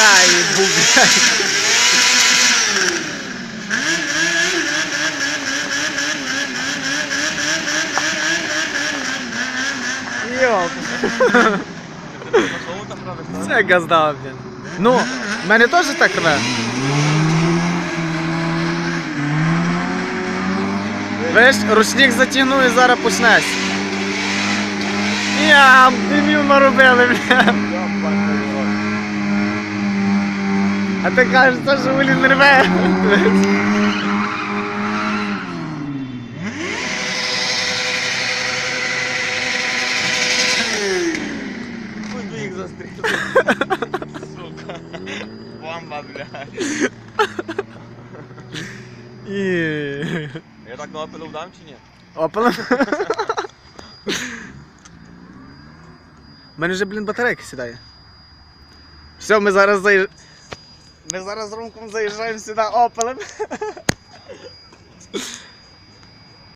Я їбу, блядь. Йоп. Це газда, блін. Ну, в мене теж так рве. Виш, ручник затягну і зараз почнеться. Я димів наробили, бля. А ти кажеш, що Жигулі не рве. Кубик застріл. Сука. Бомба, блядь. І... Я так на опилу вдам чи ні? Опелем. У мене вже, блін, батарейка сідає. Все, ми зараз заїж... Ми зараз з Ромком заїжджаємо сюди опелем.